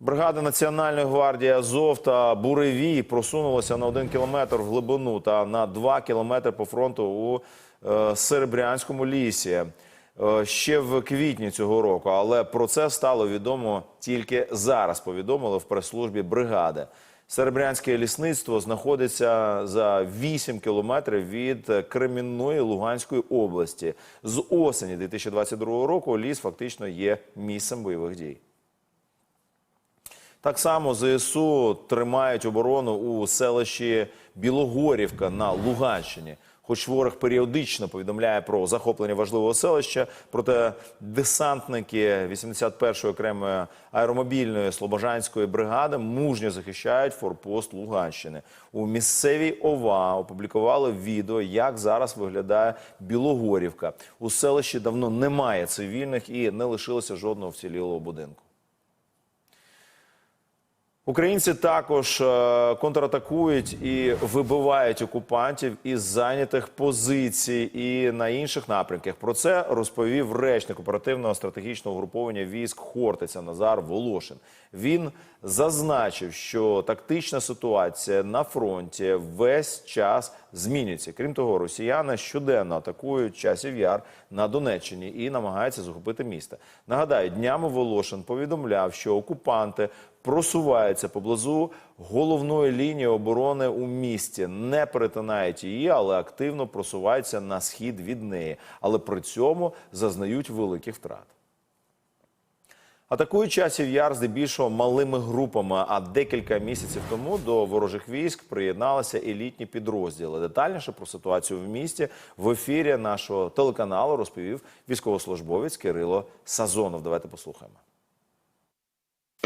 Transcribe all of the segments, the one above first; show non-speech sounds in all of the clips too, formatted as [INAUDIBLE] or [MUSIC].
Бригада Національної гвардії Азов та Буревій просунулася на один кілометр в глибину та на два кілометри по фронту у е, Серебрянському лісі е, ще в квітні цього року. Але про це стало відомо тільки зараз. Повідомили в прес-службі бригади. Серебрянське лісництво знаходиться за 8 кілометрів від Кремінної Луганської області. З осені 2022 року ліс фактично є місцем бойових дій. Так само ЗСУ тримають оборону у селищі Білогорівка на Луганщині. Хоч ворог періодично повідомляє про захоплення важливого селища, проте десантники 81-ї окремої аеромобільної слобожанської бригади мужньо захищають форпост Луганщини. У місцевій ОВА опублікували відео, як зараз виглядає Білогорівка. У селищі давно немає цивільних і не лишилося жодного вцілілого будинку. Українці також е, контратакують і вибивають окупантів із зайнятих позицій і на інших напрямках. Про це розповів речник оперативного стратегічного угруповання військ Хортиця Назар Волошин. Він зазначив, що тактична ситуація на фронті весь час змінюється. Крім того, росіяни щоденно атакують часів яр на Донеччині і намагаються захопити місто. Нагадаю, днями Волошин повідомляв, що окупанти просуваються поблизу головної лінії оборони у місті, не перетинають її, але активно просуваються на схід від неї, але при цьому зазнають великих втрат. Атакують часів яр здебільшого малими групами. А декілька місяців тому до ворожих військ приєдналися елітні підрозділи. Детальніше про ситуацію в місті в ефірі нашого телеканалу розповів військовослужбовець Кирило Сазонов. Давайте послухаємо.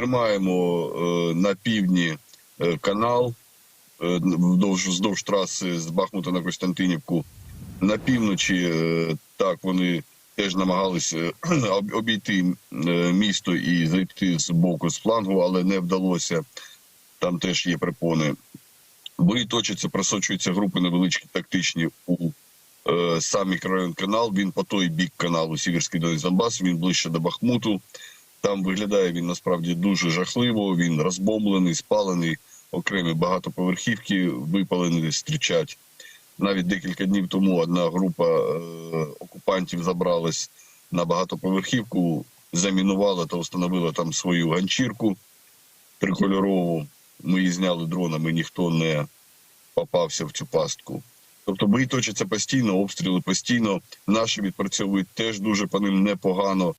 Тримаємо е, на півдні е, канал е, вздовж, вздовж траси з Бахмута на Костянтинівку. На півночі так вони теж намагалися [CLEARS THROAT] обійти місто і зайти з боку з флангу, але не вдалося. Там теж є препони. Бої точаться, просочуються групи невеличкі тактичні у е, сам мікрорайон канал. Він по той бік каналу Сіверський Донець Донбас, він ближче до Бахмуту. Там виглядає він насправді дуже жахливо. Він розбомблений, спалений. Окремі багатоповерхівки випалені, зустрічать. Навіть декілька днів тому одна група е, окупантів забралась на багатоповерхівку, замінувала та встановила там свою ганчірку трикольорову. Ми її зняли дронами, ніхто не попався в цю пастку. Тобто бої точаться постійно, обстріли постійно. Наші відпрацьовують теж дуже по ним непогано.